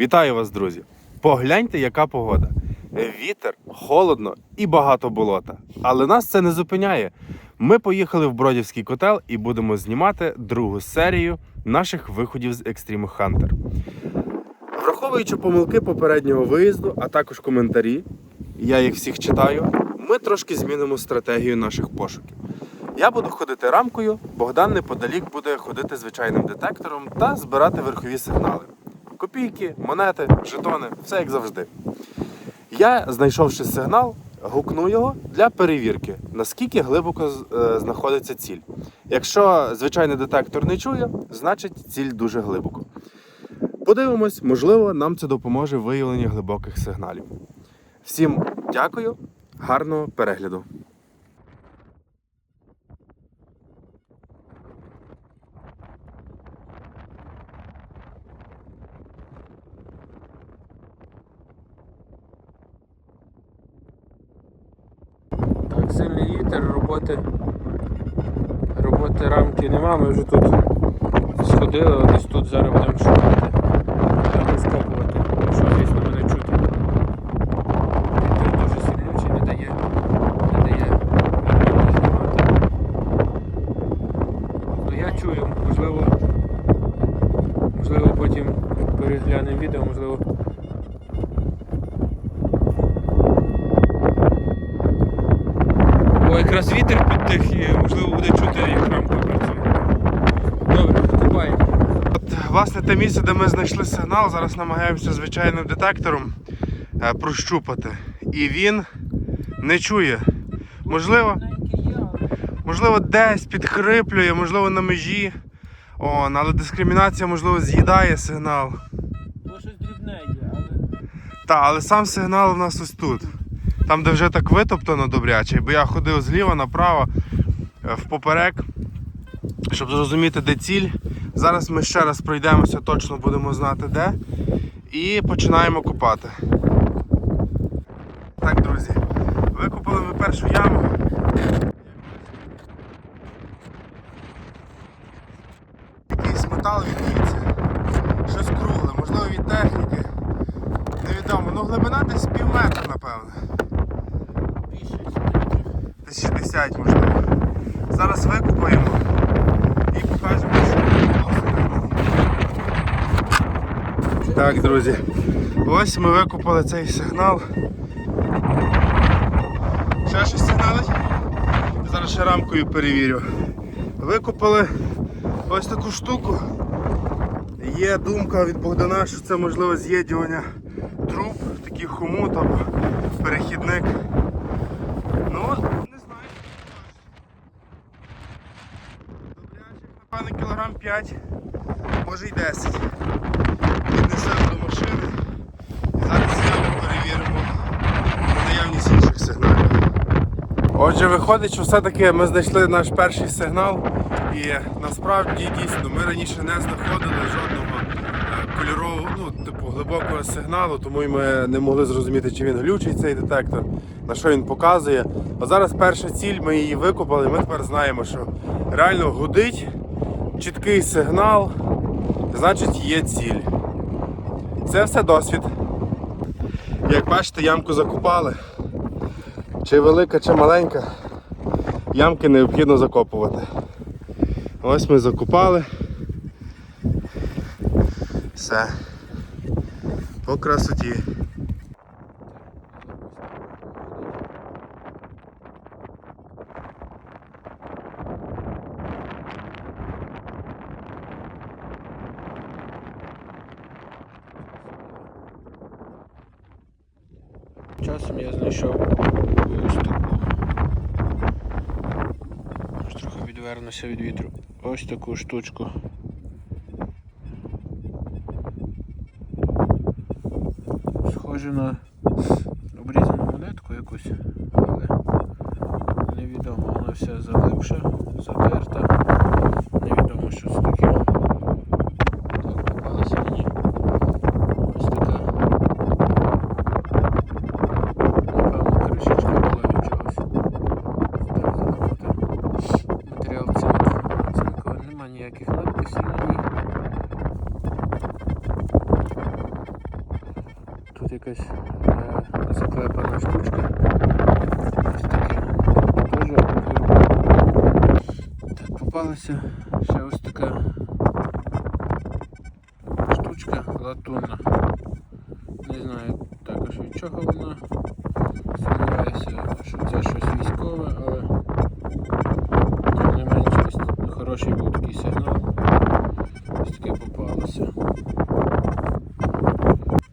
Вітаю вас, друзі! Погляньте, яка погода. Вітер, холодно і багато болота. Але нас це не зупиняє. Ми поїхали в Бродівський котел і будемо знімати другу серію наших виходів з Extreme Hunter. Враховуючи помилки попереднього виїзду, а також коментарі, я їх всіх читаю, ми трошки змінимо стратегію наших пошуків. Я буду ходити рамкою, Богдан неподалік буде ходити звичайним детектором та збирати верхові сигнали. Копійки, монети, жетони, все як завжди. Я, знайшовши сигнал, гукну його для перевірки, наскільки глибоко е, знаходиться ціль. Якщо звичайний детектор не чує, значить ціль дуже глибоко. Подивимось, можливо, нам це допоможе в виявленні глибоких сигналів. Всім дякую, гарного перегляду. Так, сильний вітер, роботи, роботи рамки нема, ми вже тут сходили, десь тут зараз будемо шукати. Будемо якщо звісно мене чути. Вітер дуже сильнючий, не дає, не дає нормально знімати. Ну я чую, можливо, можливо потім переглянемо відео, можливо. О, якраз вітер підтих і можливо буде чути, як рамка працює. Добре, купаємо. От, власне, те місце, де ми знайшли сигнал, зараз намагаємося звичайним детектором е, прощупати. І він не чує. Можливо, можливо, десь підхриплює, можливо, на межі. Он, але дискримінація, можливо, з'їдає сигнал. Ну щось дрібне є, але. Та, але сам сигнал у нас ось тут. Там, де вже так витоптано добряче, бо я ходив зліва направо, е, впоперек, щоб зрозуміти, де ціль. Зараз ми ще раз пройдемося, точно будемо знати де. І починаємо копати. Так, друзі, викопали ми першу яму. Якийсь метал відніється. Щось кругле, можливо від техніки. Невідомо, ну глибина десь пів метра, напевно. Десь 60 можливо. Зараз викупаємо і покажемо, що Так, друзі. Ось ми викупали цей сигнал. Ще щось сигналить? Зараз ще рамкою перевірю. Викупали ось таку штуку. Є думка від Богдана, що це можливо з'єднування труб, такий хомут або перехідник. Ну, не знаю. Добрячих, напевно, кілограм 5, може й 10. Віднесемо до машини. І зараз яму перевіримо на наявність інших сигналів. Отже, виходить, що все-таки ми знайшли наш перший сигнал. І насправді дійсно ми раніше не знаходили жодного е, кольорового, ну, типу глибокого сигналу, тому й ми не могли зрозуміти, чи він глючить цей детектор, на що він показує. А зараз перша ціль, ми її викопали, і ми тепер знаємо, що реально гудить, чіткий сигнал, значить є ціль. Це все досвід. Як бачите, ямку закопали. Чи велика, чи маленька, ямки необхідно закопувати. Ось ми закопали. Все. По красоті. Часом я знайшов ось таку. Аж трохи від вітру. Ось таку штучку. Схоже на обрізану монетку якусь, але невідомо, вона вся заглибша, затерта. Невідомо, що це таке. Так, попалася мені ось така Напевно, кришечка була від чогось. Так замовити. Матеріал цинк. Цинковий, нема ніяких надписів на ній. тут якась е, заклепана штучка. Ось таке. Теж так, попалася ще ось така штучка латунна. Не знаю також від чого вона. Сумніваюся, що це щось військове, але тим не менше хороший був такий сигнал. Ось таке попалося.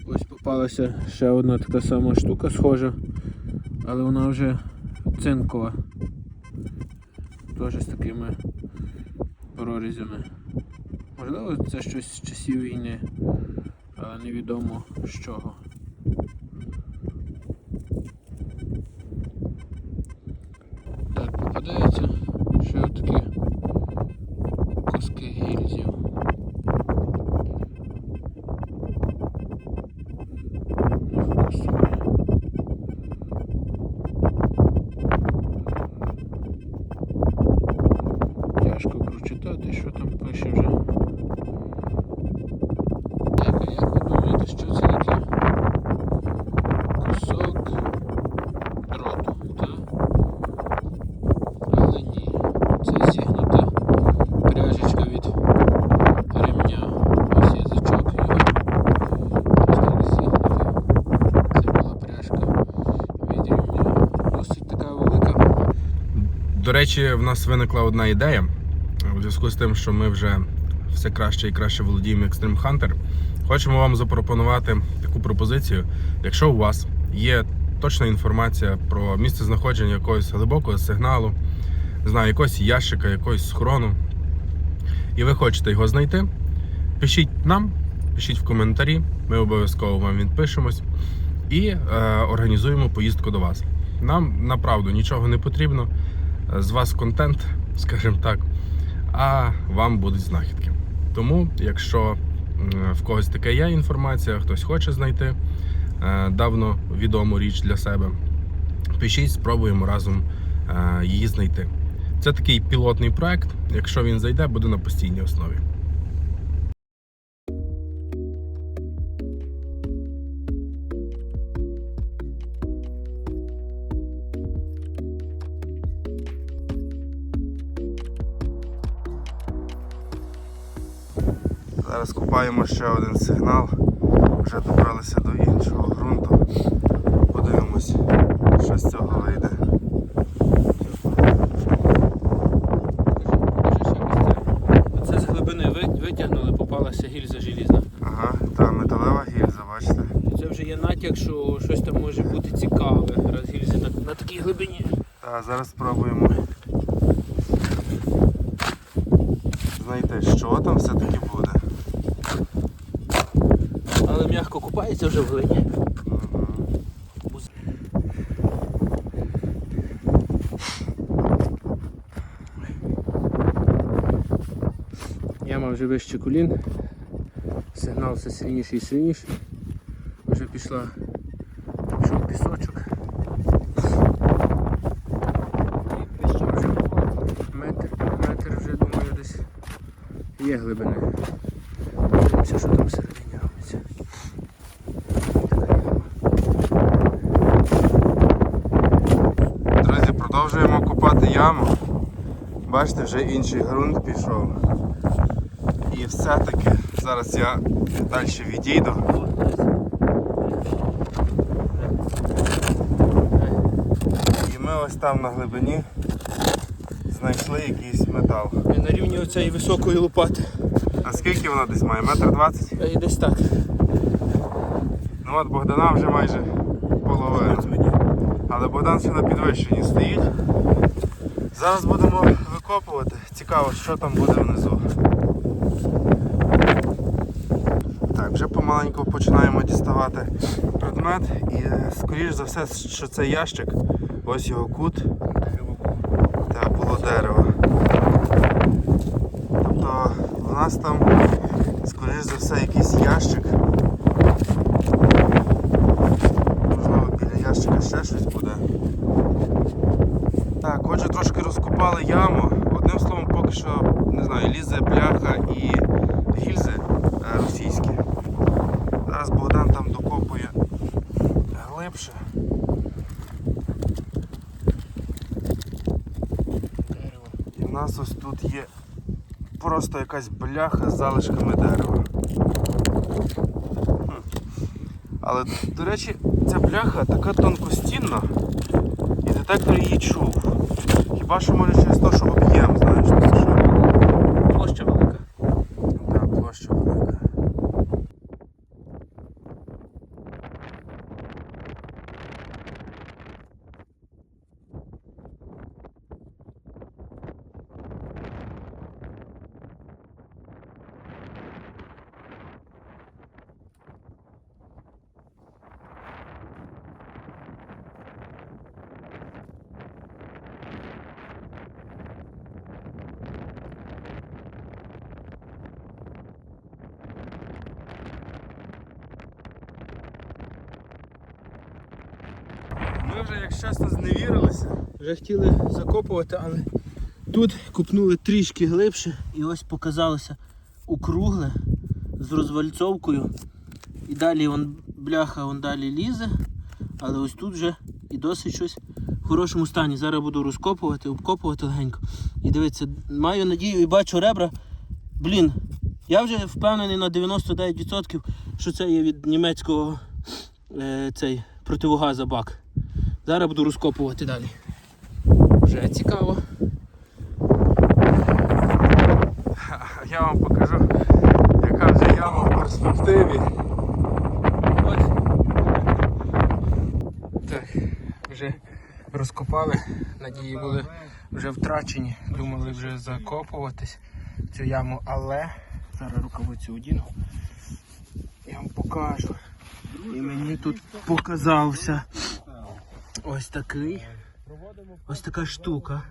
Ось попалася ще одна така сама штука схожа, але вона вже цинкова. Теж з такими прорізями. Можливо, це щось з часів війни, невідомо з чого. Так, попадається ще отакі куски гільзів. Не фокусує. Тяжко прочитати, що там пише вже. Як, як ви думаєте, що це таке? Кусок дроту, так? Але ні. Це зігнута пряжечка від ремня. Ось язичок його. Ось так зігнута. Це була пряжка від ремня. Досить така велика. До речі, в нас виникла одна ідея. У зв'язку з тим, що ми вже все краще і краще володіємо Extreme Hunter. Хочемо вам запропонувати таку пропозицію. Якщо у вас є точна інформація про місце знаходження якогось глибокого сигналу, не знаю, якогось ящика, якогось схорону, і ви хочете його знайти, пишіть нам, пишіть в коментарі, ми обов'язково вам відпишемось і е, організуємо поїздку до вас. Нам направду нічого не потрібно з вас контент, скажімо так, а вам будуть знахідки. Тому, якщо в когось таке є інформація, хтось хоче знайти е, давно відому річ для себе, пишіть, спробуємо разом е, її знайти. Це такий пілотний проект. Якщо він зайде, буде на постійній основі. Зараз купаємо ще один сигнал. Вже добралися до іншого ґрунту. Подивимось, що з цього вийде. Це з глибини витягнули, попалася гільза желізна. Ага, та металева гільза, бачите. Це вже є натяк, що щось там може бути цікаве, раз гільзи на, на такій глибині. Так, зараз спробуємо знайти, що там все-таки буде. Але купається вже в глині. Яма вже вище колін. Сигнал все сильніший і сильніший. Вже пішла пішов пісочок. Метр, метр вже думаю десь є глибини. Дивимося, що там всередині робиться. Така яма. Друзі, продовжуємо копати яму. Бачите, вже інший ґрунт пішов. І все-таки зараз я далі відійду. І ми ось там на глибині знайшли якийсь метал. І на рівні оцієї високої лопати. А скільки воно десь має? Метр двадцять? І десь так. Ну от Богдана вже майже половина. Але Богдан ще на підвищенні стоїть. Зараз будемо викопувати. Цікаво, що там буде внизу. Так, вже помаленьку починаємо діставати предмет і е, скоріш за все, що це ящик. Ось його кут. Так, було дерево. Тобто у нас там, скоріш за все, якийсь ящик. Можливо, біля ящика ще щось буде. Так, отже, трошки розкопали яму. Одним словом, поки що, не знаю, лізе бляха і гільзи е, російські. Зараз Богдан там докопує нас ось тут є просто якась бляха з залишками дерева. Але, до речі, ця бляха така тонкостінна, і детектор її чув. Хіба що може через те, що об'єм, знаєш, це що? Площа велика. Так, площа велика. Ми вже, як чесно, зневірилися. Вже хотіли закопувати, але тут купнули трішки глибше і ось показалося округле з розвальцовкою. І далі вон бляха вон далі лізе, але ось тут вже і досить щось в хорошому стані. Зараз буду розкопувати, обкопувати легенько. І дивіться, маю надію і бачу ребра. Блін, я вже впевнений на 99%, що це є від німецького е, цей противогаза бак. Зараз буду розкопувати далі. Вже цікаво. Я вам покажу, яка вже яма в перспективі. Так, вже розкопали. Надії були вже втрачені. Думали вже закопуватись цю яму, але зараз рукавицю одіну. Я вам покажу. І мені тут показався ось такий. Ось така штука.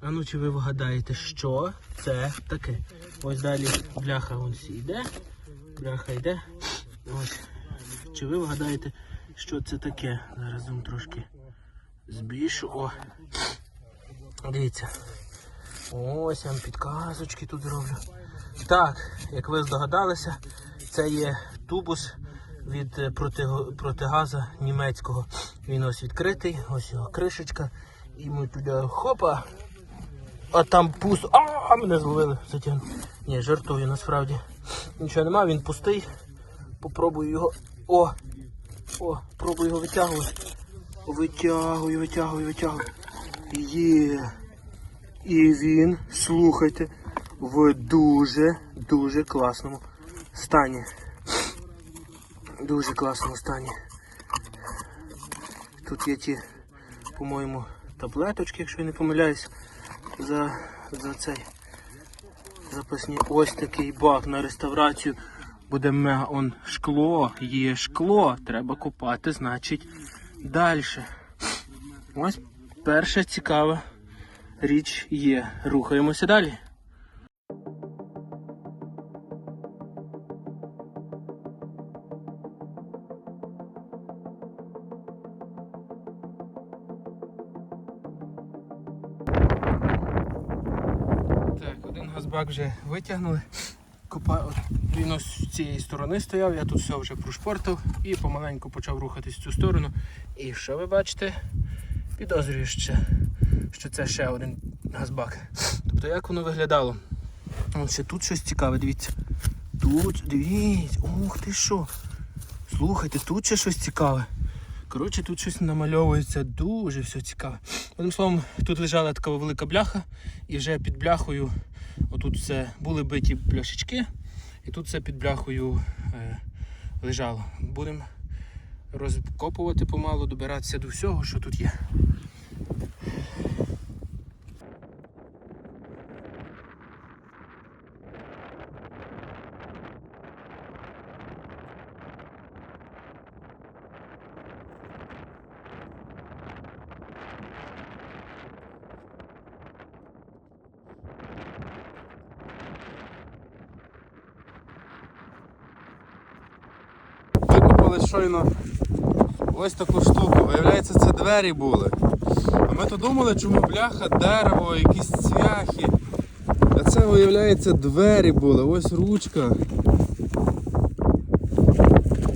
А ну чи ви вгадаєте, що це таке? Ось далі бляха йде. Бляха йде. Ось. Чи ви вгадаєте, що це таке? Зараз вам трошки збільшу. О. Дивіться. Ось я вам підказочки тут зроблю. Так, як ви здогадалися, це є тубус від е, протигаза німецького. Він ось відкритий, ось його кришечка. І ми туди хопа. А там пусто. А, мене зловили. Затягну. Ні, жартую насправді. Нічого нема, він пустий. Попробую його. О! О, пробую його витягувати. Витягую, витягую, витягую. Є. І він, слухайте, в дуже, дуже класному стані. Дуже класному стані. Тут є ті, по-моєму, таблеточки, якщо я не помиляюсь, за, за цей запасні. Ось такий бак на реставрацію. Буде мега он шкло, є шкло, треба купати, значить, далі. Ось перша цікава річ є. Рухаємося далі. Газбак вже витягнули. Копа... Він ось з цієї сторони стояв, я тут все вже прошпортив і помаленьку почав рухатись в цю сторону. І що ви бачите? Підозрюю ще, що це ще один газбак. Тобто як воно виглядало? Ось ще тут щось цікаве, дивіться. Тут, дивіться, ух ти що. Слухайте, тут ще щось цікаве. Коротше, тут щось намальовується дуже все цікаве. Одним словом, тут лежала така велика бляха, і вже під бляхою, отут все були биті пляшечки, і тут все під бляхою е, лежало. Будемо розкопувати помалу, добиратися до всього, що тут є. Викопали щойно ось таку штуку. Виявляється, це двері були. А ми то думали, чому бляха, дерево, якісь цвяхи. А це, виявляється, двері були. Ось ручка.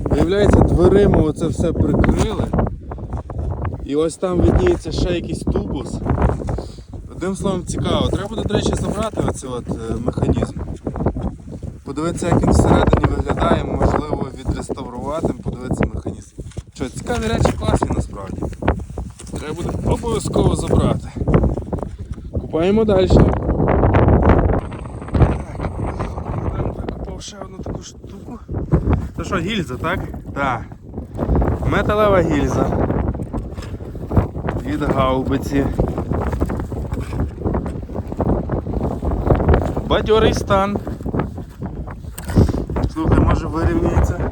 Виявляється, дверима оце все прикрили. І ось там видніється ще якийсь тубус. Одним словом, цікаво. Треба буде, до речі, забрати оцей от е, механізм. Подивитися, як він всередині виглядає, можливо, відреставрувати, подивитися механізм. Що, цікаві речі класні насправді. Треба буде обов'язково забрати. Купаємо далі. Викупав ще одну таку штуку. Це що, гільза, так? Так. Металева гільза. Від гаубиці. Бадьорий стан. Може вирівняється.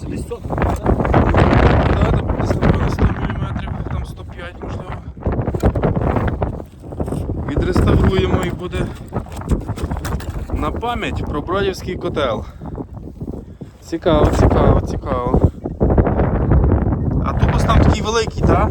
Це десь сотка, Так, десь напевно 100 мм, там 105 можливо. Відреставруємо і буде на пам'ять про бродівський котел. Цікаво, цікаво, цікаво. А тубус там такий великий, так?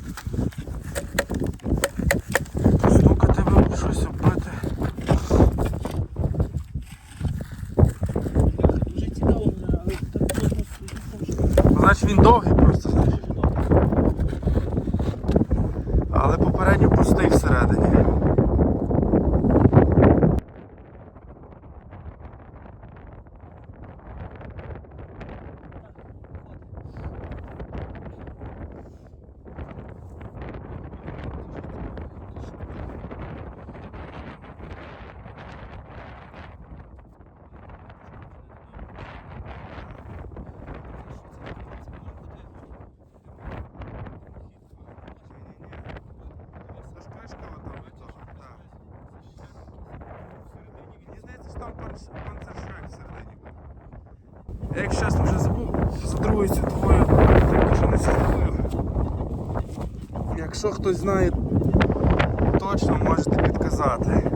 чесно, вже забув за Другою світовою, вже не слідкую. Якщо хтось знає точно, можете підказати.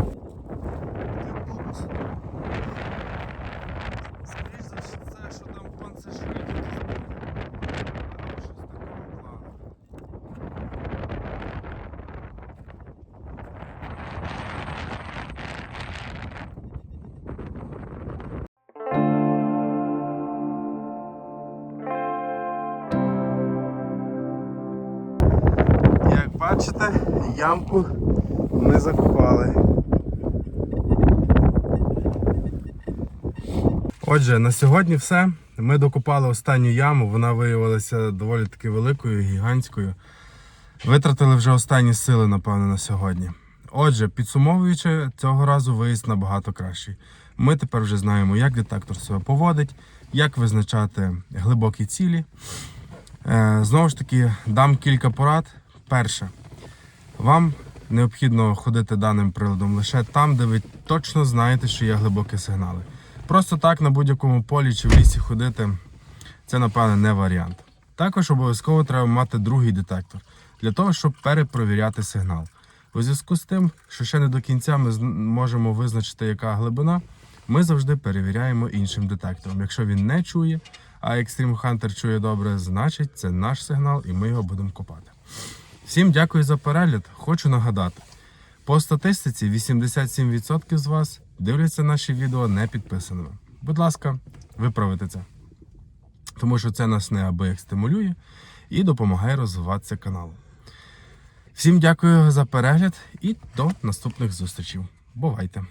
Бачите, ямку ми закопали. Отже, на сьогодні все. Ми докопали останню яму, вона виявилася доволі таки великою, гігантською. Витратили вже останні сили, напевно, на сьогодні. Отже, підсумовуючи, цього разу виїзд набагато кращий. Ми тепер вже знаємо, як детектор себе поводить, як визначати глибокі цілі. Е, Знову ж таки, дам кілька порад. Перше, вам необхідно ходити даним приладом лише там, де ви точно знаєте, що є глибокі сигнали. Просто так на будь-якому полі чи в лісі ходити це, напевне, не варіант. Також обов'язково треба мати другий детектор для того, щоб перепровіряти сигнал. У зв'язку з тим, що ще не до кінця ми можемо визначити, яка глибина, ми завжди перевіряємо іншим детектором. Якщо він не чує, а Extreme Hunter чує добре, значить це наш сигнал і ми його будемо копати. Всім дякую за перегляд. Хочу нагадати: по статистиці 87% з вас дивляться наші відео не підписаними. Будь ласка, виправите це. Тому що це нас неабияк стимулює і допомагає розвиватися каналу. Всім дякую за перегляд і до наступних зустрічей. Бувайте!